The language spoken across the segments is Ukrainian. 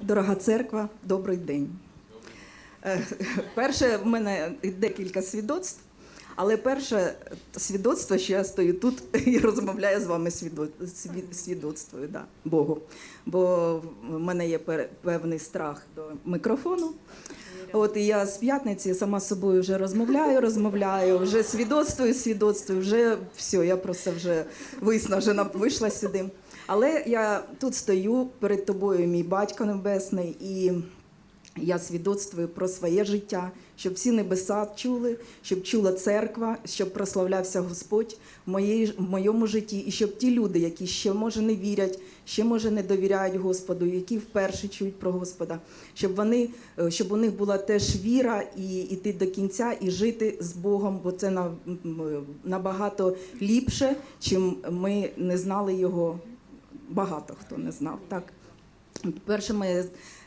Дорога церква, добрий день. Е, Перше, в мене декілька свідоцтв, але перше свідоцтво, що я стою тут і розмовляю з вами свідо- свідоцтвою, да, Богу. Бо в мене є певний страх до мікрофону. От і я з п'ятниці сама з собою вже розмовляю, розмовляю, вже свідоцтвую, свідоцтвую, вже все, я просто вже виснажена вийшла сюди. Але я тут стою перед тобою, мій батько небесний, і я свідоцтвую про своє життя, щоб всі небеса чули, щоб чула церква, щоб прославлявся Господь в, моєї, в моєму житті, і щоб ті люди, які ще може не вірять, ще може не довіряють Господу, які вперше чують про Господа, щоб вони, е, щоб у них була теж віра і йти до кінця, і жити з Богом, бо це набагато ліпше, чим ми не знали його. Багато хто не знав. Так. Перше моє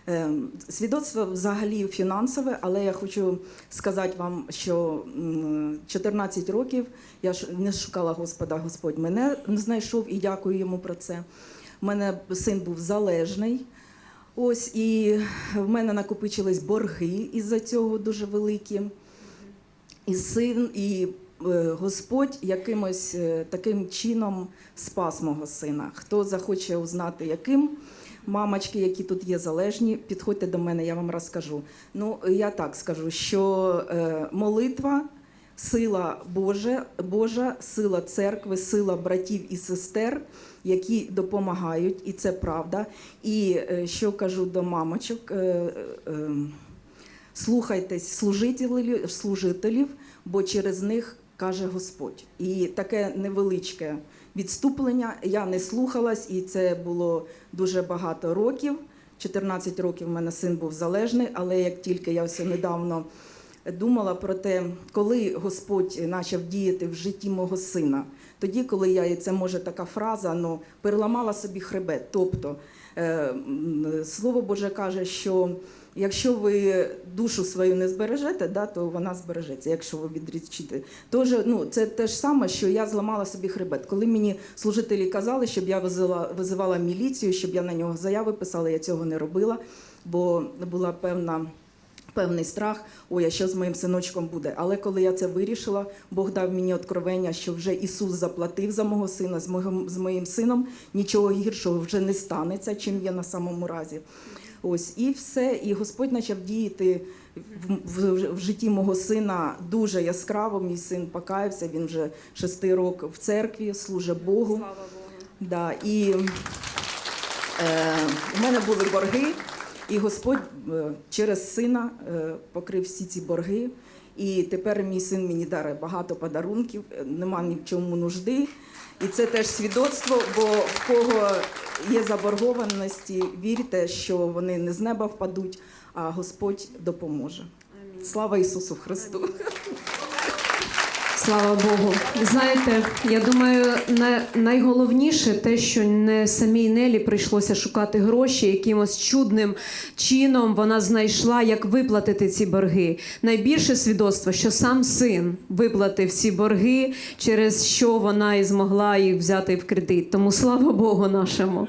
е, свідоцтво взагалі фінансове, але я хочу сказати вам, що 14 років я не шукала Господа, Господь мене знайшов і дякую йому про це. У мене син був залежний. Ось і в мене накопичились борги із-за цього дуже великі. І син, і Господь якимось е, таким чином спас мого сина. Хто захоче узнати, яким мамочки, які тут є залежні, підходьте до мене, я вам розкажу. Ну, я так скажу, що е, молитва. Сила Божа, Божа, сила церкви, сила братів і сестер, які допомагають, і це правда. І е, що кажу до мамочок, е, е, е, слухайтесь служителів, служителів, бо через них каже Господь. І таке невеличке відступлення. Я не слухалась, і це було дуже багато років. 14 років в мене син був залежний, але як тільки я все недавно думала про те, коли Господь почав діяти в житті мого сина, тоді, коли я, і це може така фраза, ну, переламала собі хребет. Тобто, е, Слово Боже каже, що якщо ви душу свою не збережете, да, то вона збережеться, якщо ви відрічите. Тож, ну, це те ж саме, що я зламала собі хребет. Коли мені служителі казали, щоб я визила, визивала міліцію, щоб я на нього заяви писала, я цього не робила, бо була певна. Певний страх, ой, а що з моїм синочком буде. Але коли я це вирішила, Бог дав мені откровення, що вже Ісус заплатив за мого сина, з моїм, з моїм сином нічого гіршого вже не станеться, чим є на самому разі. Ось і все. І Господь почав діяти в, в, в житті мого сина дуже яскраво. Мій син покаявся, він вже шести років в церкві, служить Богу. Слава Богу. Да, і е, в мене були борги, і Господь е, через сина е, покрив всі ці борги. І тепер мій син мені дарує багато подарунків, е, нема ні в чому нужди. І це теж свідоцтво, бо в кого є заборгованості, вірте, що вони не з неба впадуть, а Господь допоможе. Слава Ісусу Христу! Слава Богу. Знаєте, я думаю, на- найголовніше те, що не самій Нелі прийшлося шукати гроші, якимось чудним чином вона знайшла, як виплатити ці борги. Найбільше свідоцтво, що сам син виплатив ці борги, через що вона і змогла їх взяти в кредит. Тому слава Богу нашому.